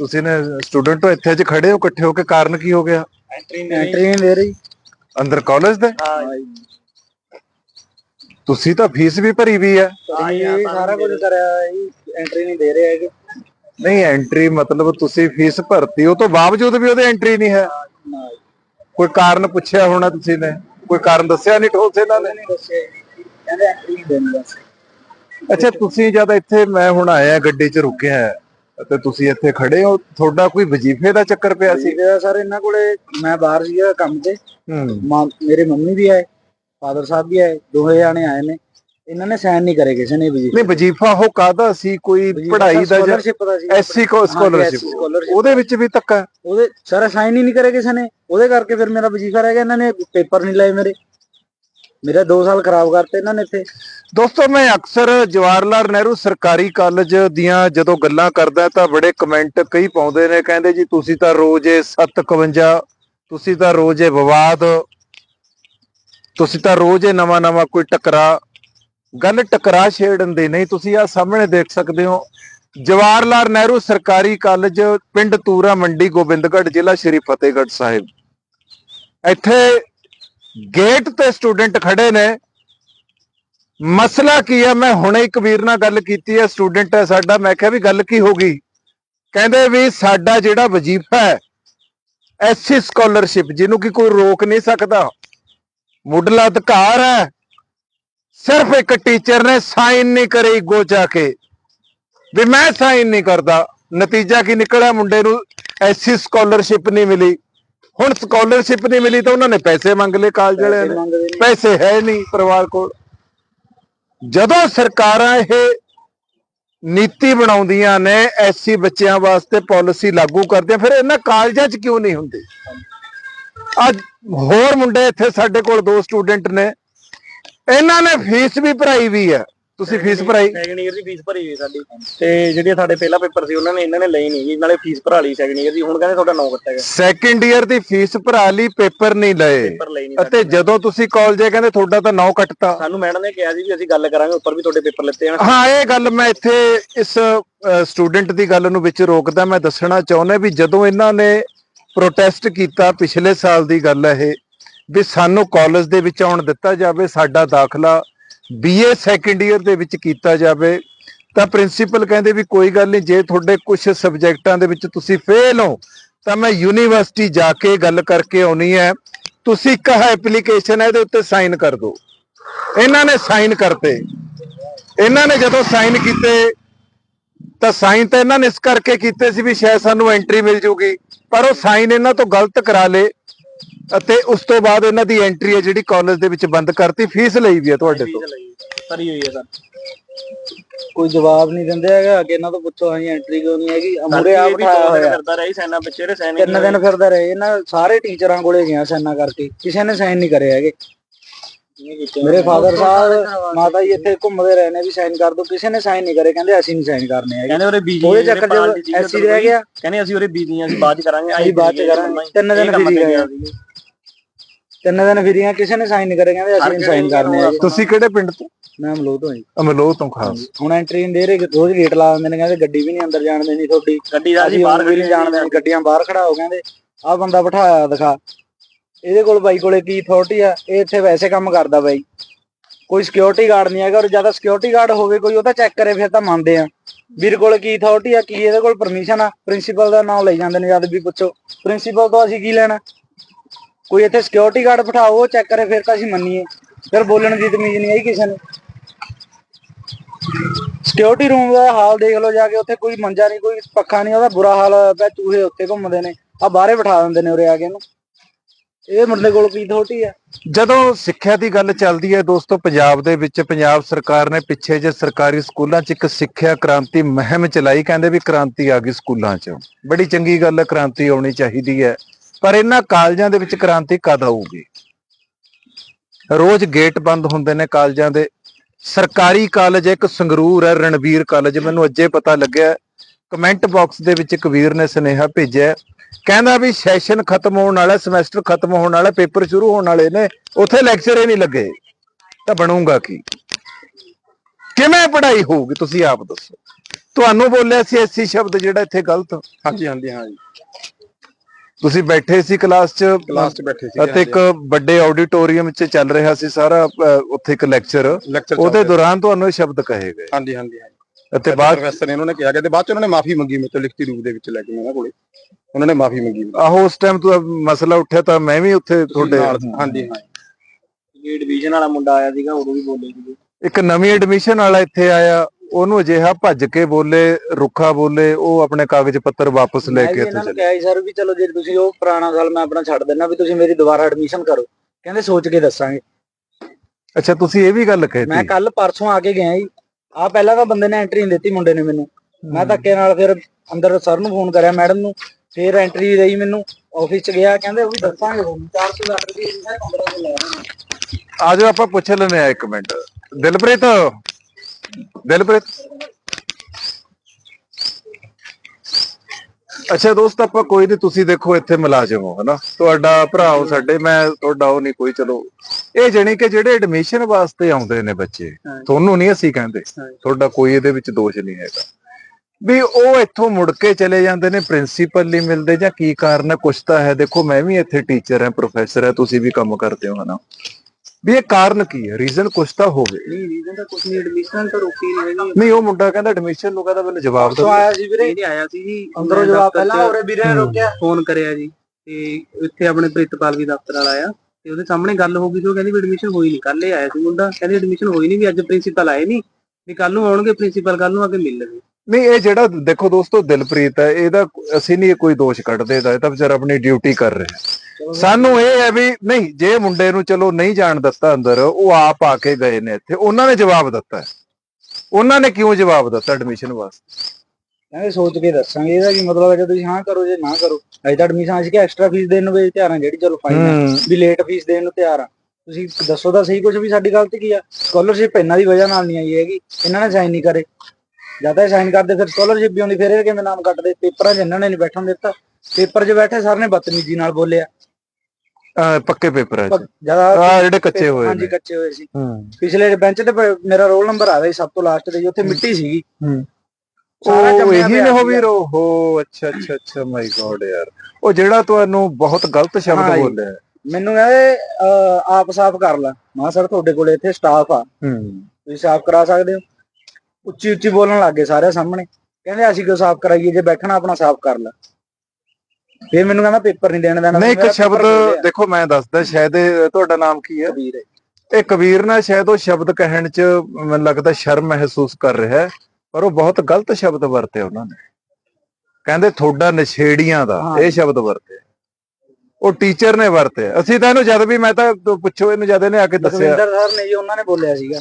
ਤੁਸੀਂ ਨੇ ਸਟੂਡੈਂਟ ਹੋ ਇੱਥੇ ਅੱਜ ਖੜੇ ਹੋ ਇਕੱਠੇ ਹੋ ਕੇ ਕਾਰਨ ਕੀ ਹੋ ਗਿਆ? ਐਂਟਰੀ ਨਹੀਂ ਦੇ ਰਹੀ। ਅੰਦਰ ਕਾਲਜ ਦੇ? ਹਾਂ ਤੁਸੀਂ ਤਾਂ ਫੀਸ ਵੀ ਭਰੀ ਵੀ ਹੈ। ਸਾਰਾ ਕੁਝ ਕਰਿਆ ਜੀ। ਐਂਟਰੀ ਨਹੀਂ ਦੇ ਰਹੇ ਹੈਗੇ। ਨਹੀਂ ਐਂਟਰੀ ਮਤਲਬ ਤੁਸੀਂ ਫੀਸ ਭਰਤੀ ਉਹ ਤੋਂ ਬਾਵਜੂਦ ਵੀ ਉਹਦੇ ਐਂਟਰੀ ਨਹੀਂ ਹੈ। ਕੋਈ ਕਾਰਨ ਪੁੱਛਿਆ ਹੋਣਾ ਤੁਸੀਂ ਨੇ? ਕੋਈ ਕਾਰਨ ਦੱਸਿਆ ਨਹੀਂ ਠੋਸ ਇਹਨਾਂ ਨੇ? ਨਹੀਂ ਦੱਸਿਆ। ਕਹਿੰਦੇ ਐਂਟਰੀ ਨਹੀਂ ਦੇਣੀ ਬਸ। ਅੱਛਾ ਤੁਸੀਂ ਜਦ ਇੱਥੇ ਮੈਂ ਹੁਣ ਆਇਆ ਗੱਡੀ 'ਚ ਰੁਕਿਆ ਹੈ, ਤੇ ਤੁਸੀਂ ਇੱਥੇ ਖੜੇ ਹੋ। ਤੁਹਾਡਾ ਕੋਈ ਵਜ਼ੀਫੇ ਦਾ ਚੱਕਰ ਪਿਆ ਸੀ? ਸੀਗਾ ਸਰ ਇਹਨਾਂ ਕੋਲੇ ਮੈਂ ਬਾਹਰ ਸੀਗਾ ਕੰਮ ਤੇ। ਹੂੰ। ਮਾਂ ਮੇਰੇ ਮੰਮੀ ਵੀ ਆਏ ਫਾਦਰ ਸਾਹਿਬ ਵੀ ਆਏ ਦੋਹੇ ਜਾਣੇ ਆਏ ਨੇ। ਇਹਨਾਂ ਨੇ ਸਾਈਨ ਨਹੀਂ ਕਰੇ ਕਿਸੇ ਨੇ ਵੀ ਨਹੀਂ ਵਜ਼ੀਫਾ ਉਹ ਕਾਦਾ ਸੀ? ਕੋਈ ਪੜ੍ਹਾਈ ਦਾ ਜਾਂ ਸਕਾਲਰਸ਼ਿਪ ਦਾ ਸੀ। ਐਸਸੀ ਕੋ ਸਕਾਲਰਸ਼ਿਪ ਉਹਦੇ ਵਿੱਚ ਵੀ ਧੱਕਾ? ਉਹਦੇ ਸਾਰਾ ਸਾਈਨ ਹੀ ਨਹੀਂ ਕਰੇ ਕਿਸੇ ਨੇ। ਉਹਦੇ ਕਰਕੇ ਫਿਰ ਮੇਰਾ ਵਜੀਫਾ ਰਹਿ ਗਿਆ। ਇਹਨਾਂ ਨੇ ਪੇਪਰ ਨਹੀਂ ਲਾਏ ਮੇਰੇ। ਮੇਰਾ 2 ਸਾਲ ਖਰਾਬ ਕਰਤੇ ਇਹਨਾਂ ਨੇ ਇੱਥੇ। ਦੋਸਤੋ, ਮੈਂ ਅਕਸਰ ਜਵਾਹਰ ਲਾਲ ਨਹਿਰੂ ਸਰਕਾਰੀ ਕਾਲਜ ਦੀਆਂ ਜਦੋਂ ਗੱਲਾਂ ਕਰਦਾ ਤਾਂ ਬੜੇ ਕਮੈਂਟ ਕਈ ਪਾਉਂਦੇ ਨੇ, ਕਹਿੰਦੇ ਜੀ, ਤੁਸੀਂ ਤਾਂ ਰੋਜ਼ ਇਹ 751 ਤੁਸੀਂ ਤਾਂ ਰੋਜ਼ ਇਹ ਵਿਵਾਦ, ਤੁਸੀਂ ਤਾਂ ਰੋਜ਼ ਇਹ ਨਵਾਂ ਨਵਾਂ ਕੋਈ ਟਕਰਾ ਗੱਲ ਟਕਰਾ ਛੇੜਨ ਦੀ ਨਹੀਂ, ਤੁਸੀਂ ਆ ਸਾਹਮਣੇ ਦੇਖ ਸਕਦੇ ਹੋ। ਜਵਾਹਰ ਲਾਲ ਨਹਿਰੂ ਸਰਕਾਰੀ ਕਾਲਜ ਪਿੰਡ ਤੂਰਾ ਮੰਡੀ, ਗੋਬਿੰਦਗੜ੍ਹ ਜ਼ਿਲ੍ਹਾ ਸ਼੍ਰੀ ਫਤਿਹਗੜ੍ਹ ਸਾਹਿਬ। ਇੱਥੇ ਗੇਟ ਤੇ ਸਟੂਡੈਂਟ ਖੜੇ ਨੇ। ਮਸਲਾ ਕੀ ਹੈ ਮੈਂ ਹੁਣੇ ਇੱਕ ਵੀਰ ਨਾਲ ਗੱਲ ਕੀਤੀ ਹੈ। ਸਟੂਡੈਂਟ ਹੈ ਸਾਡਾ। ਮੈਂ ਕਿਹਾ ਵੀ ਗੱਲ ਕੀ ਹੋ ਗਈ? ਕਹਿੰਦੇ ਵੀ ਸਾਡਾ ਜਿਹੜਾ ਵਜ਼ੀਫਾ ਹੈ, ਐਸਸੀ ਸਕਾਲਰਸ਼ਿਪ, ਜਿਹਨੂੰ ਕਿ ਕੋਈ ਰੋਕ ਨਹੀਂ ਸਕਦਾ। ਮੁੱਢਲਾ ਅਧਿਕਾਰ ਹੈ। ਸਿਰਫ ਇੱਕ ਟੀਚਰ ਨੇ ਸਾਈਨ ਨਹੀਂ ਕਰੀ ਈਗੋ ਜਾ ਕੇ। ਵੀ ਮੈਂ ਸਾਈਨ ਨਹੀਂ ਕਰਦਾ। ਨਤੀਜਾ ਕੀ ਨਿਕਲਿਆ? ਮੁੰਡੇ ਨੂੰ ਐਸਸੀ ਸਕਾਲਰਸ਼ਿਪ ਨਹੀਂ ਮਿਲੀ। ਹੁਣ ਸਕਾਲਰਸ਼ਿਪ ਨਹੀਂ ਮਿਲੀ ਤਾਂ ਉਹਨਾਂ ਨੇ ਪੈਸੇ ਮੰਗ ਲਏ ਕਾਲਜ ਵਾਲਿਆਂ ਨੇ। ਪੈਸੇ ਹੈ ਨਹੀਂ ਪਰਿਵਾਰ ਕੋਲ। ਜਦੋਂ ਸਰਕਾਰਾਂ ਇਹ ਨੀਤੀ ਬਣਾਉਂਦੀਆਂ ਨੇ ਐਸੀ ਬੱਚਿਆਂ ਵਾਸਤੇ ਪਾਲਿਸੀ ਲਾਗੂ ਕਰਦੀਆਂ ਫਿਰ ਇਹਨਾਂ ਕਾਲਜਾਂ 'ਚ ਕਿਉਂ ਨਹੀਂ ਹੁੰਦੀ? ਅੱਜ ਹੋਰ ਮੁੰਡੇ ਇੱਥੇ ਸਾਡੇ ਕੋਲ ਦੋ ਸਟੂਡੈਂਟ ਨੇ। ਇਹਨਾਂ ਨੇ ਫੀਸ ਵੀ ਭਰਾਈ ਵੀ ਹੈ। ਤੁਸੀਂ ਫੀਸ ਭਰਾਈ? ਸੈਕੰਡ ਇਅਰ ਦੀ ਫੀਸ ਭਰੀ ਹੋਈ ਸਾਡੀ। ਤੇ ਜਿਹੜੇ ਸਾਡੇ ਪਹਿਲਾ ਪੇਪਰ ਸੀ ਉਹਨਾਂ ਨੇ ਇਹਨਾਂ ਨੇ ਲਈ ਨਹੀਂ ਜੀ ਨਾਲੇ ਫੀਸ ਭਰਾ ਲਈ ਸੈਕੰਡ ਇਅਰ ਦੀ। ਹੁਣ ਕਹਿੰਦੇ ਤੁਹਾਡਾ ਨੌ ਕੱਟਿਆ ਗਿਆ। ਸੈਕੰਡ ਈਅਰ ਦੀ ਫੀਸ ਭਰਾ ਲਈ ਪੇਪਰ ਨਹੀਂ ਲਏ। ਪੇਪਰ ਲਈ ਨਹੀਂ ਅਤੇ ਜਦੋਂ ਤੁਸੀਂ ਕਾਲਜ ਕਹਿੰਦੇ ਤੁਹਾਡਾ ਤਾਂ ਨੌ ਕੱਟਤਾ। ਸਾਨੂੰ ਮੈਡਮ ਨੇ ਕਿਹਾ ਸੀ ਵੀ ਅਸੀਂ ਗੱਲ ਕਰਾਂਗੇ ਉੱਪਰ ਵੀ ਤੁਹਾਡੇ ਪੇਪਰ ਲਿੱਤੇ ਜਾਣ। ਹਾਂ ਇਹ ਗੱਲ ਮੈਂ ਇੱਥੇ ਇਸ ਸਟੂਡੈਂਟ ਦੀ ਗੱਲ ਨੂੰ ਵਿੱਚ ਰੋਕਦਾ ਮੈਂ ਦੱਸਣਾ ਚਾਹੁੰਦਾ ਵੀ ਜਦੋਂ ਇਹਨਾਂ ਨੇ ਪ੍ਰੋਟੈਸਟ ਕੀਤਾ ਪਿਛਲੇ ਸਾਲ ਦੀ ਗੱਲ ਹੈ ਇਹ ਵੀ ਸਾਨੂੰ ਕਾਲਜ ਦੇ ਵਿੱਚ ਆਉਣ ਦਿੱਤਾ ਜਾਵੇ ਸਾਡਾ ਦਾਖਲਾ ਬੀਏ ਸੈਕੰਡ ਈਅਰ ਦੇ ਵਿੱਚ ਕੀਤਾ ਜਾਵੇ, ਤਾਂ ਪ੍ਰਿੰਸੀਪਲ ਕਹਿੰਦੇ ਵੀ ਕੋਈ ਗੱਲ ਨਹੀਂ, ਜੇ ਤੁਹਾਡੇ ਕੁਝ ਸਬਜੈਕਟਾਂ ਦੇ ਵਿੱਚ ਤੁਸੀਂ ਫੇਲ ਹੋ, ਤਾਂ ਮੈਂ ਯੂਨੀਵਰਸਿਟੀ ਜਾ ਕੇ ਗੱਲ ਕਰਕੇ ਆਉਣੀ ਹੈ। ਤੁਸੀਂ ਇੱਕ ਐਪਲੀਕੇਸ਼ਨ ਹੈ, ਇਹਦੇ ਉੱਤੇ ਸਾਈਨ ਕਰ ਦਿਓ। ਇਹਨਾਂ ਨੇ ਸਾਈਨ ਕਰਤੇ। ਇਹਨਾਂ ਨੇ ਜਦੋਂ ਸਾਈਨ ਕੀਤੇ, ਤਾਂ ਸਾਈਨ ਤਾਂ ਇਹਨਾਂ ਨੇ ਇਸ ਕਰਕੇ ਕੀਤੇ ਸੀ ਵੀ ਸ਼ਾਇਦ ਸਾਨੂੰ ਐਂਟਰੀ ਮਿਲ ਜੂਗੀ, ਪਰ ਉਹ ਸਾਈਨ ਇਹਨਾਂ ਤੋਂ ਗਲਤ ਕਰਾ ਲੇ ਅਤੇ ਉਸ ਤੋਂ ਬਾਅਦ ਇਹਨਾਂ ਦੀ ਐਂਟਰੀ ਹੈ ਜਿਹੜੀ ਕਾਲਜ ਦੇ ਵਿੱਚ ਬੰਦ ਕਰਤੀ ਫੀਸ ਲਈ ਵੀ ਹੈ ਤੁਹਾਡੇ ਤੋਂ। ਭਰੀ ਹੋਈ ਹੈ ਸਰ। ਕੋਈ ਜਵਾਬ ਨਹੀਂ ਦਿੰਦੇ ਹੈਗਾ ਅੱਗੇ ਇਹਨਾਂ ਤੋਂ ਪੁੱਛੋ ਅਸੀਂ ਐਂਟਰੀ ਕਿਉਂ ਨਹੀਂ ਹੈਗੀ? ਅਮੂਰੇ ਆ ਇਹ ਵੀ ਬਿਠਾਇਆ ਦੋ ਦਿਨ ਹੋਇਆ। ਫਿਰਦਾ ਰਹੀ ਸੈਨਾ ਬੱਚੇ ਦੇ ਸੈਨ ਤਿੰਨ ਦਿਨ ਫਿਰਦਾ ਰਹੇ ਇਹਨਾਂ ਸਾਰੇ ਟੀਚਰਾਂ ਕੋਲੇ ਗਿਆ ਸਾਈਨਾਂ ਕਰਕੇ। ਕਿਸੇ ਨੇ ਸਾਈਨ ਨਹੀਂ ਕਰੇ ਹੈਗੇ। ਮੇਰੇ ਫਾਦਰ ਸਾਹਿਬ ਮਾਤਾ ਜੀ ਇੱਥੇ ਘੁੰਮਦੇ ਰਹੇ ਨੇ ਵੀ ਸਾਈਨ ਕਰ ਦਿਓ। ਕਿਸੇ ਨੇ ਸਾਈਨ ਨਹੀਂ ਕਰੇ ਕਹਿੰਦੇ ਅਸੀਂ ਨਹੀਂ ਸਾਈਨ ਕਰਨੇ ਹੈਗੇ। ਕਹਿੰਦੇ ਉਹਦੇ ਬੀਜੀ ਉਹਦੇ ਚੱਕਰ ਚ ਐਸੀ ਰਹਿ ਗਿਆ। ਕਹਿੰਦੇ ਅਸੀਂ ਉਹਦੇ ਬੀਜੀਆਂ ਅਸੀਂ ਬਾਅਦ ਚ ਕਰਾਂਗੇ ਅਸੀਂ ਬਾਅਦ ਚ ਕਰਾਂਗੇ। ਤਿੰਨ ਦਿਨ ਫਿਰੀ ਗਏ। ਤਿੰਨ ਦਿਨ ਫਿਰੀਆਂ ਕਿਸੇ ਨੇ ਸਾਈਨ ਨਹੀਂ ਕਰੇ ਕਹਿੰਦੇ ਅਸੀਂ ਨਹੀਂ ਸਾਈਨ ਕਰਨੇ ਹੈਗੇ। ਤੁਸੀਂ ਕਿਹੜੇ ਪਿੰਡ ਤੋਂ? ਮੈਂ ਅਮਲੋਦ ਹੋਈ ਅਮਲੋਹ ਤੋਂ ਖਾਸ। ਹੁਣ ਐਂਟਰੀ ਨਹੀਂ ਦੇ ਰਹੇ ਰੋਜ਼ ਗੇਟ ਲਾ ਦਿੰਦੇ ਨੇ ਕਹਿੰਦੇ ਗੱਡੀ ਵੀ ਨਹੀਂ ਅੰਦਰ ਜਾਣ ਦੇਣੀ ਤੁਹਾਡੀ। ਗੱਡੀ ਦਾ ਅਸੀਂ ਅਸੀਂ ਬਾਹਰ ਬਾਹਰ ਵੀ ਨਹੀਂ ਜਾਣ ਦੇਣੀ ਗੱਡੀਆਂ ਬਾਹਰ ਖੜਾ ਹੋ ਕਹਿੰਦੇ ਆਹ ਬੰਦਾ ਬਿਠਾਇਆ ਦਿਖਾ। ਇਹਦੇ ਕੋਲ ਬਾਈ ਕੋਲੇ ਕੀ ਅਥਾਰਟੀ ਆ? ਇਹ ਇੱਥੇ ਵੈਸੇ ਕੰਮ ਕਰਦਾ ਬਾਈ। ਕੋਈ ਸਿਕਿਉਰਿਟੀ ਗਾਰਡ ਨਹੀਂ ਹੈਗਾ, ਔਰ ਜ਼ਿਆਦਾ ਸਿਕਿਉਰਿਟੀ ਗਾਰਡ ਹੋਵੇ ਕੋਈ, ਉਹ ਤਾਂ ਚੈੱਕ ਕਰੇ, ਫਿਰ ਤਾਂ ਮੰਨਦੇ ਆ। ਵੀਰ ਕੋਲ ਕੀ ਅਥਾਰਟੀ ਆ, ਕੀ ਇਹਦੇ ਕੋਲ ਪਰਮਿਸ਼ਨ ਆ? ਪ੍ਰਿੰਸੀਪਲ ਦਾ ਨਾਮ ਲਈ ਜਾਂਦੇ ਨੇ, ਜਦ ਵੀ ਪੁੱਛੋ। ਪ੍ਰਿੰਸੀਪਲ ਤੋਂ ਅਸੀਂ ਕੀ ਲੈਣਾ? ਕੋਈ ਇੱਥੇ ਸਿਕਿਉਰਿਟੀ ਗਾਰਡ ਬਿਠਾਓ, ਉਹ ਚੈੱਕ ਕਰੇ, ਫਿਰ ਤਾਂ ਅਸੀਂ ਮੰਨੀਏ। ਫਿਰ ਬੋਲਣ ਦੀ ਤਮੀਜ਼ ਨਹੀਂ ਆਈ ਕਿਸੇ ਨੂੰ। ਸਿਕਿਉਰਿਟੀ ਰੂਮ ਦਾ ਹਾਲ ਦੇਖ ਲਓ, ਜਾ ਕੇ ਉੱਥੇ ਕੋਈ ਮੰਜਾ ਨਹੀਂ, ਕੋਈ ਪੱਖਾ ਨਹੀਂ, ਉਹਦਾ ਬੁਰਾ ਹਾਲ ਹੋਇਆ ਪਿਆ, ਚੂਹੇ ਉੱਤੇ ਘੁੰਮਦੇ ਨੇ। ਆ ਬਾਹਰੇ ਬਿਠਾ ਦਿੰਦੇ ਨੇ ਉਰੇ ਆ ਕੇ ਇਹਨੂੰ। ਇਹ ਮੁੰਡੇ ਕੋਲ ਕੀ ਥੋਟੀ ਆ। ਜਦੋਂ ਸਿੱਖਿਆ ਦੀ ਗੱਲ ਚੱਲਦੀ ਹੈ ਦੋਸਤੋ, ਪੰਜਾਬ ਦੇ ਵਿੱਚ ਪੰਜਾਬ ਸਰਕਾਰ ਨੇ ਪਿੱਛੇ ਜੇ ਸਰਕਾਰੀ ਸਕੂਲਾਂ 'ਚ ਇੱਕ ਸਿੱਖਿਆ ਕ੍ਰਾਂਤੀ ਮੁਹਿੰਮ ਚਲਾਈ। ਕਹਿੰਦੇ ਵੀ ਕ੍ਰਾਂਤੀ ਆ ਗਈ ਸਕੂਲਾਂ 'ਚ। ਬੜੀ ਚੰਗੀ ਗੱਲ ਹੈ, ਕ੍ਰਾਂਤੀ ਆਉਣੀ ਚਾਹੀਦੀ ਹੈ। ਪਰ ਇਹਨਾਂ ਕਾਲਜਾਂ ਦੇ ਵਿੱਚ ਕ੍ਰਾਂਤੀ ਕਦ ਆਊਗੀ? ਰੋਜ਼ ਗੇਟ ਬੰਦ ਹੁੰਦੇ ਨੇ ਕਾਲਜਾਂ ਦੇ। ਸਰਕਾਰੀ ਕਾਲਜ ਇੱਕ ਸੰਗਰੂਰ ਹੈ, ਰਣਵੀਰ ਕਾਲਜ। ਮੈਨੂੰ ਅੱਜੇ ਪਤਾ ਲੱਗਿਆ। ਕਮੈਂਟ ਬਾਕਸ ਦੇ ਵਿੱਚ ਇੱਕ ਵੀਰ ਨੇ ਸੁਨੇਹਾ ਭੇਜਿਆ। ਕਹਿੰਦਾ ਵੀ ਸੈਸ਼ਨ ਖਤਮ ਹੋਣ ਵਾਲਾ ਸਮੈਸਟਰ ਖਤਮ ਹੋਣ ਵਾਲਾ ਪੇਪਰ ਸ਼ੁਰੂ ਹੋਣ ਵਾਲੇ ਨੇ ਉੱਥੇ ਲੈਕਚਰ ਹੀ ਨਹੀਂ ਲੱਗੇ। ਤਾਂ ਬਣੂਗਾ ਕੀ? ਕਿਵੇਂ ਪੜ੍ਹਾਈ ਹੋਊਗੀ ਤੁਸੀਂ ਆਪ ਦੱਸੋ। ਤੁਹਾਨੂੰ ਬੋਲਿਆ ਸੀ ਐਸੀ ਸ਼ਬਦ ਜਿਹੜਾ ਇੱਥੇ ਗਲਤ। ਹਾਂਜੀ ਹਾਂਜੀ ਹਾਂਜੀ ਤੁਸੀਂ ਬੈਠੇ ਸੀ ਕਲਾਸ 'ਚ ਕਲਾਸ 'ਚ ਬੈਠੇ ਸੀ ਅਤੇ ਇੱਕ ਵੱਡੇ ਆਡੀਟੋਰੀਅਮ 'ਚ ਚੱਲ ਰਿਹਾ ਸੀ ਸਾਰਾ ਉੱਥੇ ਇੱਕ ਲੈਕਚਰ ਉਹਦੇ ਦੌਰਾਨ ਤੁਹਾਨੂੰ ਇਹ ਸ਼ਬਦ ਕਹੇ ਗਏ। ਹਾਂਜੀ ਹਾਂਜੀ ਅਤੇ ਬਾਅਦ ਪ੍ਰੋਫੈਸਰ ਨੇ ਉਹਨਾਂ ਨੇ ਕਿਹਾ ਕਿ ਤੇ ਬਾਅਦ ਚ ਉਹਨਾਂ ਨੇ ਮਾਫੀ ਮੰਗੀ ਮੇਰੇ ਤੋਂ ਲਿਖਤੀ ਰੂਪ ਦੇ ਵਿੱਚ ਲੈ ਕੇ ਉਹਨਾਂ ਕੋਲੇ। ਉਹਨਾਂ ਨੇ ਮਾਫੀ ਮੰਗੀ। ਆਹੋ ਉਸ ਟਾਈਮ ਤੋਂ ਮਸਲਾ ਉੱਠਿਆ ਤਾਂ ਮੈਂ ਵੀ ਉੱਥੇ। ਤੁਹਾਡੇ। ਹਾਂਜੀ ਹਾਂ। ਜੇ ਡਿਵੀਜ਼ਨ ਵਾਲਾ ਮੁੰਡਾ ਆਇਆ ਸੀਗਾ ਉਦੋਂ ਵੀ ਬੋਲੇ ਸੀਗੇ। ਇੱਕ ਨਵੀਂ ਐਡਮਿਸ਼ਨ ਵਾਲਾ ਇੱਥੇ ਆਇਆ ਉਹਨੂੰ ਅਜਿਹਾ ਭੱਜ ਕੇ ਬੋਲੇ ਰੁੱਖਾ ਬੋਲੇ ਉਹ ਆਪਣੇ ਕਾਗਜ਼ ਪੱਤਰ ਵਾਪਸ ਲੈ ਮੈਂ ਕੇ ਇੱਥੇ ਚਲੇ ਕਿਹਾ ਸੀ ਸਰ ਵੀ ਚਲੋ ਜੇ ਤੁਸੀਂ ਉਹ ਪੁਰਾਣਾ ਸਾਲ ਮੈਂ ਆਪਣਾ ਛੱਡ ਦਿੰਦਾ ਵੀ ਤੁਸੀਂ ਮੇਰੀ ਦੁਬਾਰਾ ਐਡਮਿਸ਼ਨ ਕਰੋ। ਕਹਿੰਦੇ ਸੋਚ ਕੇ ਦੱਸਾਂਗੇ। ਅੱਛਾ ਤੁਸੀਂ ਇਹ ਵੀ ਗੱਲ ਮੈਂ ਕਹਿਤੀ ਕੱਲ ਪਰਸੋਂ ਆ ਕੇ ਗਿਆ ਜੀ। ਆ ਪਹਿਲਾਂ ਤਾਂ ਬੰਦੇ ਨੇ ਐਂਟਰੀ ਨਹੀਂ ਦਿੱਤੀ ਮੁੰਡੇ ਨੇ ਮੈਨੂੰ। ਮੈਂ ਧੱਕੇ ਨਾਲ ਫਿਰ ਅੰਦਰ ਸਰ ਨੂੰ ਫੋਨ ਕਰਿਆ ਮੈਡਮ ਨੂੰ ਫਿਰ ਐਂਟਰੀ ਰਹੀ ਮੈਨੂੰ ਆਫਿਸ ਚ ਗਿਆ ਕਹਿੰਦੇ ਉਹ ਵੀ ਦੱਸਾਂਗੇ ਤੁਹਾਨੂੰ 400 ਲੱਖ ਰੁਪਏ ਦੀ 1500 ਲੈ ਰਹੇ ਆਜੋ ਆਪਾਂ ਪੁੱਛ ਲੈਂਦੇ ਆ ਇੱਕ ਮਿੰਟ। ਦਿਲਪ੍ਰੀਤ? ਦਿਲਪ੍ਰੀਤ? ਅੱਛਾ ਦੋਸਤ ਆਪਾਂ ਕੋਈ ਨਹੀਂ ਤੁਸੀਂ ਦੇਖੋ ਇੱਥੇ ਮੁਲਾਜ਼ਮ ਹੋ ਹਨਾ? ਤੁਹਾਡਾ ਭਰਾ ਹੋ ਸਾਡੇ ਮੈਂ ਤੁਹਾਡਾ ਉਹ ਨਹੀਂ ਕੋਈ ਚਲੋ। ਇਹ ਜਣੀ ਕਿ ਜਿਹੜੇ ਐਡਮਿਸ਼ਨ ਵਾਸਤੇ ਆਉਂਦੇ ਨੇ ਬੱਚੇ ਤੁਹਾਨੂੰ ਨਹੀਂ ਅਸੀਂ ਕਹਿੰਦੇ। ਤੁਹਾਡਾ ਕੋਈ ਇਹਦੇ ਵਿੱਚ ਦੋਸ਼ ਨਹੀਂ ਹੈਗਾ। ਵੀ ਉਹ ਇੱਥੋਂ ਮੁੜ ਕੇ ਚਲੇ ਜਾਂਦੇ ਨੇ ਪ੍ਰਿੰਸੀਪਲ ਨਹੀਂ ਮਿਲਦੇ ਜਾਂ ਕੀ ਕਾਰਨ ਹੈ? ਕੁਛ ਤਾਂ ਹੈ ਦੇਖੋ ਮੈਂ ਵੀ ਇੱਥੇ ਟੀਚਰ ਹਾਂ ਪ੍ਰੋਫੈਸਰ ਹਾਂ ਤੁਸੀਂ ਵੀ ਕੰਮ ਕਰਦੇ ਹੋ ਹਨਾ? ਵੀ ਇਹ ਕਾਰਨ ਕੀ ਹੈ? ਰੀਜ਼ਨ ਕੁਛ ਤਾਂ ਹੋਵੇ। ਨਹੀਂ ਰੀਜ਼ਨ ਤਾਂ ਕੁਝ ਨਹੀਂ ਐਡਮਿਸ਼ਨ ਤਾਂ ਰੁਕੀ ਨਹੀਂ ਹੈਗੀ। ਨਹੀਂ ਉਹ ਮੁੰਡਾ ਕਹਿੰਦਾ ਐਡਮਿਸ਼ਨ ਨੂੰ ਕਹਿੰਦਾ ਮੈਨੂੰ ਜਵਾਬ ਦਿਓ। ਆਇਆ ਸੀ ਵੀਰੇ? ਇਹਨੇ ਆਇਆ ਸੀ ਜੀ। ਅੰਦਰੋਂ ਜਵਾਬ ਪਹਿਲਾਂ ਉਹਰੇ ਵੀਰੇ ਨੇ ਰੋਕਿਆ। ਫੋਨ ਕਰਿਆ ਜੀ। ਤੇ ਇੱਥੇ ਆਪਣੇ ਪ੍ਰਿਤਪਾਲ ਵੀ ਦਫ਼ਤਰ ਵਾਲਾ ਆਇਆ। ਤੇ ਉਹਦੇ ਸਾਹਮਣੇ ਗੱਲ ਹੋ ਗਈ ਸੀ ਉਹ ਕਹਿੰਦੀ ਵੀ ਐਡਮਿਸ਼ਨ ਹੋਈ ਨਹੀਂ। ਕੱਲ ਇਹ ਆਇਆ ਸੀ ਮੁੰਡਾ। ਕਹਿੰਦੀ ਐਡਮਿਸ਼ਨ ਹੋਈ ਨਹੀਂ ਵੀ ਅੱਜ ਪ੍ਰਿੰਸੀਪਲ ਆਏ ਨਹੀਂ। ਵੀ ਕੱਲ ਨੂੰ ਆਉਣਗੇ ਪ੍ਰਿੰਸੀਪਲ ਕੱਲ ਨੂੰ ਆ ਕੇ ਮਿਲ ਲੈਣਗੇ ਨਹੀਂ ਇਹ ਜਿਹੜਾ ਦੇਖੋ ਦੋਸਤੋ ਦਿਲਪ੍ਰੀਤ ਹੈ ਇਹਦਾ ਅਸੀਂ ਨਹੀਂ ਕੋਈ ਦੋਸ਼ ਕੱਢਦੇ ਇਹਦਾ ਇਹ ਤਾਂ ਵਿਚਾਰਾ ਆਪਣੀ ਡਿਊਟੀ ਕਰ ਰਿਹਾ। ਸਾਨੂੰ ਇਹ ਹੈ ਵੀ ਨਹੀਂ ਜੇ ਮੁੰਡੇ ਨੂੰ ਚਲੋ ਨਹੀਂ ਜਾਣ ਦਿੱਤਾ ਅੰਦਰ ਉਹ ਆਪ ਆ ਕੇ ਗਏ ਨੇ ਇੱਥੇ ਉਹਨਾਂ ਨੇ ਜਵਾਬ ਦਿੱਤਾ। ਉਹਨਾਂ ਨੇ ਕਿਉਂ ਜਵਾਬ ਦਿੱਤਾ ਐਡਮਿਸ਼ਨ ਵਾਸਤੇ? ਕਹਿੰਦੇ ਸੋਚ ਕੇ ਦੱਸਾਂਗੇ ਇਹਦਾ ਕੀ ਮਤਲਬ ਹੈ ਜੇ ਤੁਸੀਂ ਹਾਂ ਕਰੋ ਜੇ ਨਾ ਕਰੋ। ਅਜੇ ਤਾਂ ਐਡਮਿਸ਼ਨ ਅਸੀਂ ਕਿ ਐਕਸਟਰਾ ਫੀਸ ਦੇਣ ਨੂੰ ਵੀ ਤਿਆਰ ਹਾਂ ਜਿਹੜੀ ਚਲੋ ਫਾਈਨ ਵੀ ਲੇਟ ਫੀਸ ਦੇਣ ਨੂੰ ਤਿਆਰ ਆ ਤੁਸੀਂ ਦੱਸੋ ਤਾਂ ਸਹੀ ਕੁਝ ਵੀ ਸਾਡੀ ਗਲਤੀ ਕੀ ਆ? ਸਕਾਲਰਸ਼ਿਪ ਇਹਨਾਂ ਦੀ ਵਜ੍ਹਾ ਨਾਲ ਨਹੀਂ ਆਈ ਹੈਗੀ ਇਹਨਾਂ ਨੇ ਸਾਈਨ ਨਹੀਂ ਕਰੇ। ਜਾਂ ਤਾਂ ਸਾਈਨ ਕਰਦੇ ਫਿਰ ਸਕਾਲਰਸ਼ਿਪ ਵੀ ਆਉਂਦੀ ਫਿਰ ਇਹ ਕਿਵੇਂ ਨਾਮ ਕੱਟਦੇ। ਪੇਪਰਾਂ 'ਚ ਇਹਨਾਂ ਨੇ ਨਹੀਂ ਬੈਠਣ ਦਿੱਤਾ। ਪੇਪਰ 'ਚ ਬੈਠੇ ਸਰ ਨੇ ਬਦਤਮੀਜ਼ੀ ਨਾਲ ਬੋਲਿਆ। ਅਹ ਪੱਕੇ ਪੇਪਰ ਹੈ ਜ਼ਿਆਦਾ ਜਿਹੜੇ ਕੱਚੇ ਹੋਏ ਹਾਂਜੀ ਨੇ। ਕੱਚੇ ਹੋਏ ਸੀ। ਹੂੰ। ਪਿਛਲੇ ਬੈਂਚ ਤੇ ਪ- ਮੇਰਾ ਰੋਲ ਨੰਬਰ ਆ ਗਿਆ ਸੀ ਸਭ ਤੋਂ ਲਾਸਟ ਤੇ ਜੀ, ਉੱਥੇ ਮਿੱਟੀ ਸੀਗੀ। ਹੂੰ। ਸਾਰਾ ਉਹ ਜੰਮਿਆ ਇਹੀ ਪਿਆ ਨੇ ਹੋ। ਵੀਰ ਅੱਛਾ ਅੱਛਾ ਅੱਛਾ ਮਾਈ ਗੋਡ ਯਾਰ। ਉਹ ਜਿਹੜਾ ਤੁਹਾਨੂੰ ਬਹੁਤ ਗਲਤ ਹਾਂ ਸ਼ਬਦ ਜੀ। ਬੋਲਿਆ। ਮੈਨੂੰ ਕਹਿੰਦੇ ਅਹ, ਆਪ ਸਾਫ਼ ਕਰ ਲੈ। ਮਾ ਸਰ ਤੁਹਾਡੇ ਕੋਲੇ ਇੱਥੇ ਸਟਾਫ ਆ। ਹੂੰ। ਤੁਸੀਂ ਸਾਫ਼ ਕਰਾ ਸਕਦੇ ਹੋ? ਉੱਚੀ ਉੱਚੀ ਬੋਲਣ ਲੱਗੇ ਸਾਰੇ ਸਾਹਮਣੇ। ਕਹਿੰਦੇ ਅਸੀਂ ਕਿਉਂ ਸਾਫ਼ ਕਰਾਈਏ ਜੇ ਬੈਠਣਾ ਆਪਣਾ ਸਾਫ਼ ਕਰ ਲੈ। ਫਿਰ ਮੈਨੂੰ ਕਹਿੰਦਾ ਪੇਪਰ ਨਹੀਂ ਦੇਣ ਦੇਣਾ। ਨਹੀਂ ਇੱਕ ਸ਼ਬਦ। ਦੇਖੋ ਮੈਂ ਦੱਸਦਾ ਸ਼ਾਇਦ ਤੁਹਾਡਾ ਨਾਮ ਕੀ ਹੈ? ਕਬੀਰ ਹੈ। ਇਹ ਕਬੀਰ ਨਾਲ ਸ਼ਾਇਦ ਉਹ ਸ਼ਬਦ ਕਹਿਣ ਚ ਮੈਨੂੰ ਲੱਗਦਾ ਸ਼ਰਮ ਮਹਿਸੂਸ ਕਰ ਰਿਹਾ ਹੈ ਪਰ ਉਹ ਬਹੁਤ ਗਲਤ ਸ਼ਬਦ ਵਰਤੇ ਉਹਨਾਂ ਨੇ। ਕਹਿੰਦੇ ਤੁਹਾਡਾ ਨਸ਼ੇੜੀਆਂ ਦਾ। ਇਹ ਸ਼ਬਦ ਵਰਤੇ। ਉਹ ਟੀਚਰ ਨੇ ਵਰਤੇ। ਅਸੀਂ ਤਾਂ ਇਹਨੂੰ ਜਦ ਵੀ ਮੈਂ ਤਾਂ ਪੁੱਛੋ ਇਹਨੂੰ ਜਦ ਇਹਨੇ ਆ ਕੇ ਦੱਸਿਆ। ਲਖਵਿੰਦਰ ਸਰ ਨੇ ਜੀ ਉਹਨਾਂ ਨੇ ਬੋਲਿਆ ਸੀਗਾ।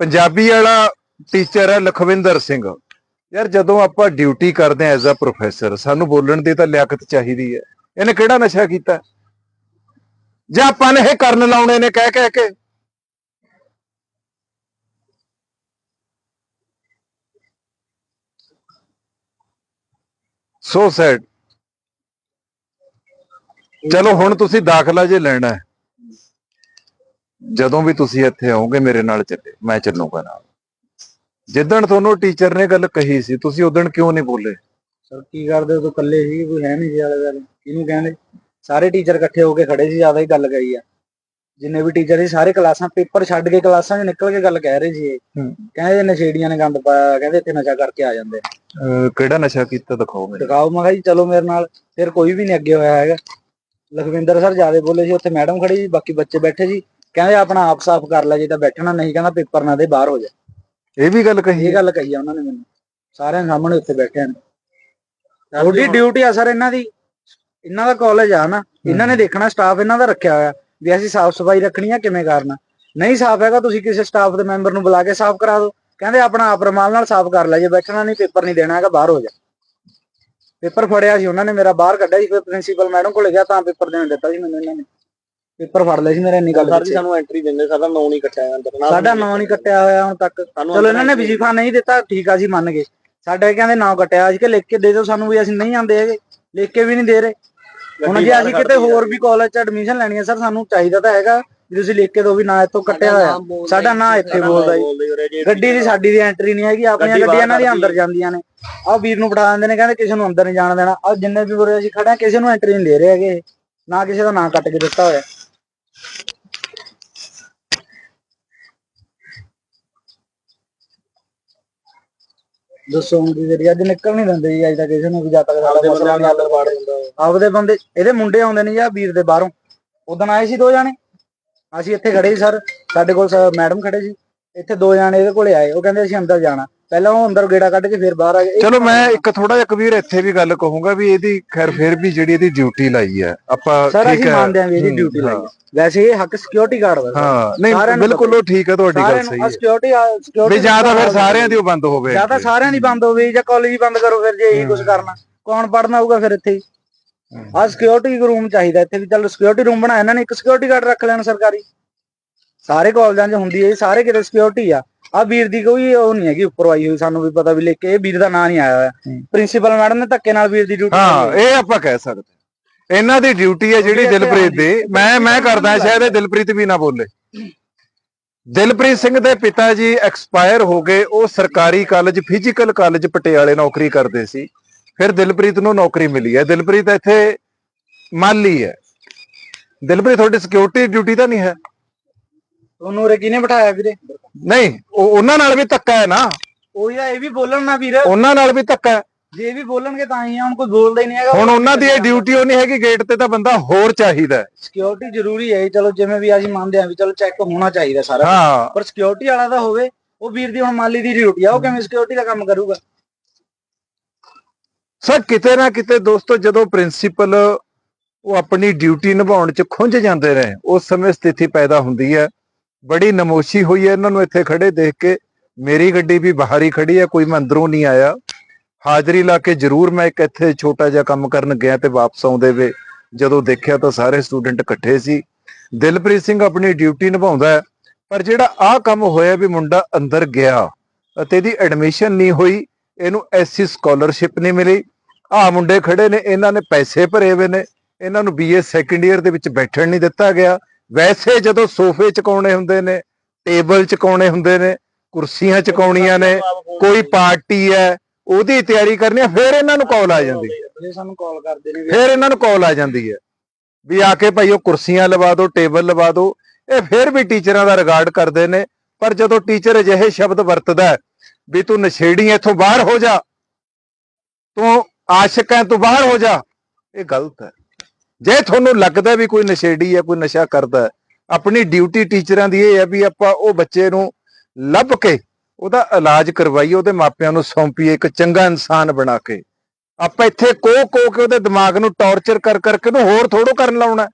ਪੰਜਾਬੀ ਵਾਲਾ ਟੀਚਰ ਹੈ ਲਖਵਿੰਦਰ ਸਿੰਘ। ਯਾਰ ਜਦੋਂ ਆਪਾਂ ਡਿਊਟੀ ਕਰਦੇ ਹਾਂ ਐਜ਼ ਅ ਪ੍ਰੋਫੈਸਰ ਸਾਨੂੰ ਬੋਲਣ ਦੀ ਤਾਂ ਲਿਆਕਤ ਚਾਹੀਦੀ ਹੈ। ਇਹਨੇ ਕਿਹੜਾ ਨਸ਼ਾ ਕੀਤਾ? ਜਾਂ ਆਪਾਂ ਨੇ ਇਹ ਕਰਨ ਲਾਉਣੇ ਨੇ ਕਹਿ ਕਹਿ ਕੇ? ਸੋ ਸੈਡ ਚਲੋ ਹੁਣ ਤੁਸੀਂ ਦਾਖਲਾ ਜੇ ਲੈਣਾ ਹੈ। ਜਦੋਂ ਵੀ ਤੁਸੀਂ ਇੱਥੇ ਆਓਗੇ ਮੇਰੇ ਨਾਲ ਚੱਲੇ, ਮੈਂ ਚੱਲੂਗਾ ਨਾਲ। ਜਿੱਦਣ ਤੁਹਾਨੂੰ ਟੀਚਰ ਨੇ ਗੱਲ ਕਹੀ ਸੀ ਤੁਸੀਂ ਉਦੋਂ ਕਿਉਂ ਨਹੀਂ ਬੋਲੇ? ਸਰ ਕੀ ਕਰਦੇ ਹੋ ਤੂੰ ਇਕੱਲੇ ਸੀ? ਕੋਈ ਹੈ ਨਹੀਂ ਸੀ ਵਾਲੇ ਵਾਲੇ ਕਿਹਨੂੰ ਕਹਿੰਦੇ? ਸਾਰੇ ਟੀਚਰ ਇਕੱਠੇ ਹੋ ਕੇ ਖੜੇ ਸੀ ਜ਼ਿਆਦਾ ਹੀ ਗੱਲ ਕਹੀ ਆ। ਜਿੰਨੇ ਵੀ ਟੀਚਰ ਸੀ ਸਾਰੇ ਕਲਾਸਾਂ ਪੇਪਰ ਛੱਡ ਕੇ ਕਲਾਸਾਂ 'ਚ ਨਿਕਲ ਕੇ ਗੱਲ ਕਹਿ ਰਹੇ ਸੀ ਇਹ। ਕਹਿੰਦੇ ਨਸ਼ੇੜੀਆਂ ਨੇ ਗੰਦ ਪਾਇਆ ਕਹਿੰਦੇ ਇੱਥੇ ਨਸ਼ਾ ਕਰਕੇ ਆ ਜਾਂਦੇ। ਅਹ ਕਿਹੜਾ ਨਸ਼ਾ ਕੀਤਾ? ਦਿਖਾਓ ਮੈਨੂੰ। ਦਿਖਾਓ ਮੈਂ ਕਿਹਾ ਜੀ ਚਲੋ ਮੇਰੇ ਨਾਲ ਫਿਰ ਕੋਈ ਵੀ ਨਹੀਂ ਅੱਗੇ ਹੋਇਆ ਹੈਗਾ। ਲਖਵਿੰਦਰ ਸਰ ਜ਼ਿਆਦਾ ਬੋਲੇ ਸੀ ਉੱਥੇ ਮੈਡਮ ਖੜੀ ਸੀ ਬਾਕੀ ਬੱਚੇ ਬੈਠੇ ਸੀ। ਕਹਿੰਦੇ ਆਪਣਾ ਆਪ ਸਾਫ਼ ਕਰ ਲੈ ਜੇ ਤਾਂ ਬੈਠਣਾ ਨਹੀਂ ਕਹਿੰਦਾ ਪੇਪਰ ਨਾ ਦੇ ਬਾਹਰ ਹੋ ਜਾ। ਇਹ ਵੀ ਗੱਲ ਕਹੀ ਇਹ ਗੱਲ ਕਹੀ ਆ ਉਹਨਾਂ ਨੇ ਮੈਨੂੰ। ਸਾਰਿਆਂ ਸਾਹਮਣੇ ਉੱਥੇ ਬੈਠੇ ਨੇ ਤੁਹਾਡੀ ਡਿਊਟੀ ਆ ਸਰ ਇਹਨਾਂ ਦੀ। ਇਹਨਾਂ ਦਾ ਕਾਲਜ ਆ ਨਾ। ਇਹਨਾਂ ਨੇ ਦੇਖਣਾ ਸਟਾਫ ਇਹਨਾਂ ਦਾ ਰੱਖਿਆ ਹੋਇਆ। ਵੀ ਅਸੀਂ ਸਾਫ਼ ਸਫ਼ਾਈ ਰੱਖਣੀ ਆ ਕਿਵੇਂ ਕਰਨਾ? ਨਹੀਂ ਸਾਫ਼ ਹੈਗਾ ਤੁਸੀਂ ਕਿਸੇ ਸਟਾਫ ਦੇ ਮੈਂਬਰ ਨੂੰ ਬੁਲਾ ਕੇ ਸਾਫ਼ ਕਰਾ ਦਿਓ। ਕਹਿੰਦੇ ਆਪਣਾ ਆਪ ਰਮਾਲ ਨਾਲ ਸਾਫ਼ ਕਰ ਲੈ ਜੇ ਬੈਠਣਾ ਨਹੀਂ ਪੇਪਰ ਨਹੀਂ ਦੇਣਾ ਹੈਗਾ ਬਾਹਰ ਹੋ ਜਾ। ਪੇਪਰ ਫੜਿਆ ਸੀ ਉਹਨਾਂ ਨੇ ਮੇਰਾ ਬਾਹਰ ਕੱਢਿਆ ਸੀ ਫਿਰ ਪ੍ਰਿੰਸੀਪਲ ਮੈਡਮ ਕੋਲੇ ਗਿਆ ਤਾਂ ਪੇਪਰ ਦੇਣ ਦਿੱਤਾ ਸੀ ਮੈਨੂੰ ਇਹਨਾਂ ਨੇ। ਪੇਪਰ ਫੜ ਲਿਆ ਸੀ ਮੇਰੇ ਇੰਨੀ ਗੱਲ ਸਰ ਜੀ ਪਿੱਛੇ। ਸਾਨੂੰ ਐਂਟਰੀ ਦਿੰਦੇ ਸਾਡਾ ਨਾਂ ਨਹੀਂ ਕੱਟਿਆ ਅੰਦਰ ਸਾਡਾ ਨਾਂ ਨਹੀਂ ਕੱਟਿਆ ਹੋਇਆ ਹੁਣ ਤੱਕ। ਸਾਨੂੰ ਚਲੋ ਇਹਨਾਂ ਨੇ ਵਜੀਫਾ ਨਹੀਂ ਦਿੱਤਾ ਠੀਕ ਆ ਜੀ ਮੰਨ ਗਏ। ਸਾਡੇ ਕਹਿੰਦੇ ਨਾਂ ਕੱਟਿਆ ਸੀ ਕਿ ਲਿਖ ਕੇ ਦੇ ਦਿਓ ਸਾਨੂੰ ਵੀ ਅਸੀਂ ਨਹੀਂ ਆਂਦੇ ਹੈਗੇ। ਲਿਖ ਕੇ ਵੀ ਨਹੀਂ ਦੇ ਰਹੇ। ਹੁਣ ਜੇ ਅਸੀਂ ਕਿਤੇ ਹੋਰ ਵੀ ਕਾਲਜ 'ਚ ਐਡਮਿਸ਼ਨ ਲੈਣੀ ਹੈ ਸਰ ਸਾਨੂੰ ਚਾਹੀਦਾ ਤਾਂ ਹੈਗਾ ਵੀ ਤੁਸੀਂ ਲਿਖ ਕੇ ਦਿਓ ਵੀ ਨਾ ਇੱਥੋਂ ਕੱਟਿਆ ਹੋਇਆ। ਸਾਡਾ ਨਾਂ ਇੱਥੇ ਬੋਲਦਾ ਜੀ ਗੱਡੀ ਦੀ ਸਾਡੀ ਦੀ ਐਂਟਰੀ ਨਹੀਂ ਹੈਗੀ ਆਪਣੀਆਂ ਗੱਡੀ ਬਾਹਰ ਗੱਡੀਆਂ ਇਹਨਾਂ ਦੀਆਂ ਅੰਦਰ ਜਾਂਦੀਆਂ ਨੇ। ਆਹ ਵੀਰ ਨੂੰ ਬਿਠਾ ਦਿੰਦੇ ਨੇ ਕਹਿੰਦੇ ਕਿਸੇ ਨੂੰ ਅੰਦਰ ਨਹੀਂ ਜਾਣ ਦੇਣਾ। ਆ ਜਿੰਨੇ ਵੀ ਉਰੇ ਅਸੀਂ ਖੜੇ ਆ ਕਿਸੇ ਨੂੰ ਐਂਟਰੀ ਨਹੀਂ ਦੇ ਰਹੇ ਹੈਗੇ। ਇਹ। ਨਾ ਕਿਸੇ ਦਾ ਨਾਂ ਕੱਟ ਕੇ ਦਿੱਤਾ ਹੋਇਆ। ਦੱਸੋ ਹੁਣ ਕੀ ਕਰੀਏ ਅੱਜ ਨਿਕਲ ਨਹੀਂ ਦਿੰਦੇ ਜੀ ਅੱਜ ਤੱਕ ਕਿਸੇ ਨੂੰ ਵੀ ਜਦ ਤੱਕ ਸਾਡਾ ਮਸਲਾ ਨਹੀਂ ਹੱਲ ਬਾੜ ਆਪਦੇ ਬੰਦੇ ਇਹਦੇ ਮੁੰਡੇ ਆਉਂਦੇ ਨੇ ਜੀ ਵੀਰ ਦੇ ਬਾਹਰੋਂ। ਉਦੋਂ ਆਏ ਸੀ ਦੋ ਜਾਣੇ। ਅਸੀਂ ਇੱਥੇ ਖੜੇ ਸੀ ਸਰ। ਸਾਡੇ ਕੋਲ ਮੈਡਮ ਖੜੇ ਸੀ। ਇੱਥੇ ਦੋ ਜਾਣੇ ਇਹਦੇ ਕੋਲੇ ਆਏ ਉਹ ਕਹਿੰਦੇ ਅਸੀਂ ਅੰਦਰ ਜਾਣਾ। ਪਹਿਲਾਂ ਉਹ ਅੰਦਰ ਗੇੜਾ ਕੱਢ ਕੇ ਫਿਰ ਬਾਹਰ ਆ ਗਏ। ਚਲੋ ਮੈਂ ਇੱਕ ਥੋੜਾ ਜਿਹਾ ਕਬੀਰ ਇੱਥੇ ਵੀ ਗੱਲ ਕਹੂੰਗਾ ਵੀ ਇਹਦੀ ਖੈਰ ਫਿਰ ਵੀ ਜਿਹੜੀ ਇਹਦੀ ਡਿਊਟੀ ਲਾਈ ਹੈ ਆਪਾਂ ਸਰ ਠੀਕ ਅਸੀਂ ਹੈ। ਮੰਨਦੇ ਹਾਂ ਵੀ ਇਹਦੀ ਡਿਊਟੀ ਲਾਈ ਹਾਂ। ਹੈ। ਵੈਸੇ ਇਹ ਹੱਕ ਸਿਕਿਉਰਿਟੀ ਗਾਰਡ ਦਾ ਹਾਂ ਨਹੀਂ ਸਾਰਿਆਂ ਨੂੰ ਬਿਲਕੁਲ ਉਹ ਠੀਕ ਹੈ ਤੁਹਾਡੀ ਗੱਲ ਸਹੀ ਹੈ। ਸਿਕਿਉਰਿਟੀ ਸਿਕਿਉਰਿਟੀ ਵੀ ਜਾਂ ਤਾਂ ਫਿਰ ਸਾਰਿਆਂ ਦੀ ਉਹ ਬੰਦ ਹੋਵੇ ਜਾਂ ਤਾਂ ਸਾਰਿਆਂ ਦੀ ਬੰਦ ਹੋਵੇ ਜਾਂ ਕਾਲਜ ਹੀ ਬੰਦ ਕਰੋ ਫਿਰ ਜੇ ਇਹੀ ਕੁਝ ਕਰਨਾ। ਕੌਣ ਪੜਨਾ ਹੋਊਗਾ ਫਿਰ ਇੱਥੇ ਆ ਸਿਕਿਉਰਿਟੀ ਰੂਮ ਚਾਹੀਦਾ ਇੱਥੇ ਵੀ। ਚੱਲ ਸਿਕਿਉਰਿਟੀ ਰੂਮ ਬਣਾਇਆ ਇਹਨਾਂ ਨੇ ਇੱਕ ਸਿਕਿਉਰਿਟੀ ਗਾਰਡ ਰੱਖ ਲੈਣ ਸਰਕਾਰੀ। ਸਾਰੇ ਕਾਲਜਾਂ 'ਚ ਹੁੰਦੀ ਹੈ ਸਾਰੇ ਕਿਤੇ ਸਿਕਿਉਰਿਟੀ ਆ। ਆ ਵੀਰ ਦੀ ਕੋਈ ਉਹ ਨਹੀਂ ਹੈਗੀ ਉੱਪਰ ਆਈ ਹੋਈ ਸਾਨੂੰ ਵੀ ਪਤਾ ਵੀ ਲਿਖ ਕੇ ਇਹ ਵੀਰ ਦਾ ਨਾਂ ਨਹੀਂ ਆਇਆ ਹੋਇਆ। ਪ੍ਰਿੰਸੀਪਲ ਮੈਡਮ ਨੇ ਧੱਕੇ ਨਾਲ ਵੀਰ ਦੀ ਡਿਊਟੀ ਹਾਂ ਇਹ ਆਪਾਂ ਕਹਿ ਸਕਦੇ। ਇਹਨਾਂ ਦੀ ਡਿਊਟੀ ਹੈ ਜਿਹੜੀ ਦਿਲਪ੍ਰੀਤ ਦੀ। ਮੈਂ ਮੈਂ ਕਰਦਾ ਸ਼ਾਇਦ ਇਹ ਦਿਲਪ੍ਰੀਤ ਵੀ ਨਾ ਬੋਲੇ। ਦਿਲਪ੍ਰੀਤ ਸਿੰਘ ਦੇ ਪਿਤਾ ਜੀ ਐਕਸਪਾਇਰ ਹੋ ਗਏ। ਉਹ ਸਰਕਾਰੀ ਕਾਲਜ ਫਿਜ਼ੀਕਲ ਕਾਲਜ ਪਟਿਆਲੇ ਨੌਕਰੀ ਕਰਦੇ ਸੀ। ਫਿਰ ਦਿਲਪ੍ਰੀਤ ਨੂੰ ਨੌਕਰੀ ਮਿਲੀ ਹੈ। ਦਿਲਪ੍ਰੀਤ ਇੱਥੇ ਮਾਲੀ ਹੈ। ਦਿਲਪ੍ਰੀਤ ਤੁਹਾਡੀ ਸਿਕਿਉਰਿਟੀ ਡਿਊਟੀ ਤਾਂ ਨਹੀਂ ਹੈ? ਉਹਨੂੰ ਉਰੇ ਕਿਹਨੇ ਬਿਠਾਇਆ ਵੀਰੇ? ਨਹੀਂ ਉਹ ਉਹਨਾਂ ਨਾਲ ਵੀ ਧੱਕਾ ਹੈ ਨਾ। ਉਹੀ ਆ ਇਹ ਵੀ ਬੋਲਣ ਨਾ ਵੀਰ। ਉਹਨਾਂ ਨਾਲ ਵੀ ਧੱਕਾ ਹੈ। ਜੇ ਵੀ ਬੋਲਣਗੇ ਤਾਂ ਹੀ ਆ ਹੁਣ ਕੋਈ ਬੋਲਦਾ ਹੀ ਨਹੀਂ ਹੈਗਾ। ਹੁਣ ਉਹਨਾਂ ਦੀ ਇਹ ਡਿਊਟੀ ਉਹ ਨਹੀਂ ਹੈਗੀ ਗੇਟ ਤੇ ਤਾਂ ਬੰਦਾ ਹੋਰ ਚਾਹੀਦਾ ਹੈ। ਸਿਕਿਉਰਿਟੀ ਜ਼ਰੂਰੀ ਹੈ ਚਲੋ ਜਿਵੇਂ ਵੀ ਅਸੀਂ ਮੰਨਦੇ ਹਾਂ ਵੀ ਚਲੋ ਚੈੱਕ ਹੋਣਾ ਚਾਹੀਦਾ ਸਾਰਾ। ਹਾਂ। ਪਰ ਸਿਕਿਉਰਿਟੀ ਵਾਲਾ ਤਾਂ ਹੋਵੇ ਉਹ ਵੀਰ ਦੀ ਹੁਣ ਮਾਲੀ ਦੀ ਡਿਊਟੀ ਆ ਉਹ ਕਿਵੇਂ ਸਿਕਿਉਰਿਟੀ ਦਾ ਕੰਮ ਕਰੂਗਾ? ਸਰ ਕਿਤੇ ਨਾ ਕਿਤੇ ਦੋਸਤੋ ਜਦੋਂ ਪ੍ਰਿੰਸੀਪਲ ਉਹ ਆਪਣੀ ਡਿਊਟੀ ਨਿਭਾਉਣ 'ਚ ਖੁੰਝ ਜਾਂਦੇ ਰਹੇ ਉਸ ਸਮੇਂ ਸਥਿਤੀ ਪੈਦਾ ਹੁੰਦੀ ਹੈ। ਬੜੀ ਨਮੋਸ਼ੀ ਹੋਈ ਹੈ। ਇਹਨਾਂ ਨੂੰ ਇੱਥੇ ਖੜੇ ਦੇਖ ਕੇ ਮੇਰੀ ਗੱਡੀ ਵੀ ਬਾਹਰ ਹੀ ਖੜੀ ਹੈ। ਕੋਈ ਮੈਂ ਅੰਦਰੋਂ ਨਹੀਂ ਆਇਆ। ਹਾਜ਼ਰੀ ਲਾ ਕੇ ਜ਼ਰੂਰ ਮੈਂ ਇੱਕ ਇੱਥੇ ਛੋਟਾ ਜਿਹਾ ਕੰਮ ਕਰਨ ਗਿਆ ਤੇ ਵਾਪਸ ਆਉਂਦੇ ਵੇ ਜਦੋਂ ਦੇਖਿਆ ਤਾਂ ਸਾਰੇ ਸਟੂਡੈਂਟ ਇਕੱਠੇ ਸੀ। ਦਿਲਪ੍ਰੀਤ ਸਿੰਘ ਆਪਣੀ ਡਿਊਟੀ ਨਿਭਾਉਂਦਾ ਹੈ। ਪਰ ਜਿਹੜਾ ਆਹ ਕੰਮ ਹੋਇਆ ਵੀ ਮੁੰਡਾ ਅੰਦਰ ਗਿਆ ਅਤੇ ਇਹਦੀ ਐਡਮਿਸ਼ਨ ਨਹੀਂ ਹੋਈ, ਇਹਨੂੰ ਐਸਸੀ ਸਕਾਲਰਸ਼ਿਪ ਨਹੀਂ ਮਿਲੀ। ਆਹ ਮੁੰਡੇ ਖੜੇ ਨੇ। ਇਹਨਾਂ ਨੇ ਪੈਸੇ ਭਰੇ ਹੋਏ ਨੇ। ਇਹਨਾਂ ਨੂੰ ਬੀਏ ਸੈਕੰਡ ਈਅਰ ਦੇ ਵਿੱਚ ਬੈਠਣ ਨਹੀਂ ਦਿੱਤਾ ਗਿਆ। ਵੈਸੇ ਜਦੋਂ ਸੋਫੇ ਚਕਾਉਣੇ ਹੁੰਦੇ ਨੇ ਟੇਬਲ ਚਕਾਉਣੇ ਹੁੰਦੇ ਨੇ ਕੁਰਸੀਆਂ ਚਕਾਉਣੀਆਂ ਨੇ ਕੋਈ ਪਾਰਟੀ ਹੈ ਉਹਦੀ ਤਿਆਰੀ ਕਰਨੀ ਹੈ ਫਿਰ ਇਹਨਾਂ ਨੂੰ ਕਾਲ ਆ ਜਾਂਦੀ ਹੈ। ਸਾਨੂੰ ਕਾਲ ਕਰਦੇ ਨੇ ਫਿਰ ਇਹਨਾਂ ਨੂੰ ਕਾਲ ਆ ਜਾਂਦੀ ਹੈ ਵੀ ਆ ਕੇ ਭਾਈ ਉਹ ਕੁਰਸੀਆਂ ਲਵਾ ਦਿਓ ਟੇਬਲ ਲਵਾ ਦਿਓ ਇਹ ਫਿਰ ਵੀ ਟੀਚਰਾਂ ਦਾ ਰਿਗਾਰਡ ਕਰਦੇ ਨੇ ਪਰ ਜਦੋਂ ਟੀਚਰ ਅਜਿਹੇ ਸ਼ਬਦ ਵਰਤਦਾ ਵੀ ਤੂੰ ਨਸ਼ੇੜੀ ਇੱਥੋਂ ਬਾਹਰ ਹੋ ਜਾ ਤੂੰ ਆਸ਼ਿਕ ਹੈ ਤੂੰ ਬਾਹਰ ਹੋ ਜਾ ਇਹ ਗਲਤ ਹੈ। ਜੇ ਤੁਹਾਨੂੰ ਲੱਗਦਾ ਵੀ ਕੋਈ ਨਸ਼ੇੜੀ ਹੈ, ਕੋਈ ਨਸ਼ਾ ਕਰਦਾ ਆਪਣੀ ਡਿਊਟੀ ਟੀਚਰਾਂ ਦੀ ਇਹ ਹੈ ਵੀ ਆਪਾਂ ਉਹ ਬੱਚੇ ਨੂੰ ਲੱਭ ਕੇ ਉਹਦਾ ਇਲਾਜ ਕਰਵਾਈਏ, ਉਹਦੇ ਮਾਪਿਆਂ ਨੂੰ ਸੌਂਪੀਏ, ਇੱਕ ਚੰਗਾ ਇਨਸਾਨ ਬਣਾ ਕੇ। ਆਪਾਂ ਇੱਥੇ ਕੋ ਕੋ ਕੇ ਉਹਦੇ ਦਿਮਾਗ ਨੂੰ ਟੌਰਚਰ ਕਰ ਕਰਕੇ ਉਹਨੂੰ ਹੋਰ ਥੋੜੋ ਕਰਨ ਲਾਉਣਾ